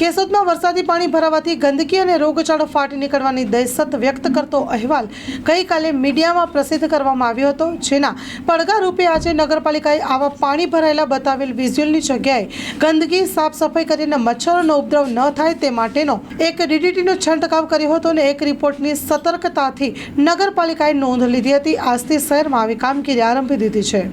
કેશોદમાં વરસાદી પાણી ભરાવાથી ગંદકી અને રોગચાળો ફાટી નીકળવાની દહેશત વ્યક્ત કરતો અહેવાલ ગઈકાલે મીડિયામાં પ્રસિદ્ધ કરવામાં આવ્યો હતો. જેના પડઘા રૂપે આજે નગરપાલિકાએ આવા પાણી ભરાયેલા બતાવેલ વિઝ્યુઅલની જગ્યાએ ગંદકી સાફ સફાઈ કરીને મચ્છરોનો ઉપદ્રવ ન થાય તે માટેનો એક ડીડીટીનો છંટકાવ કર્યો હતો અને એક રિપોર્ટની સતર્કતાથી નગરપાલિકાએ નોંધ લીધી હતી. આજથી શહેરમાં આવી કામગીરી આરંભી દીધી છે.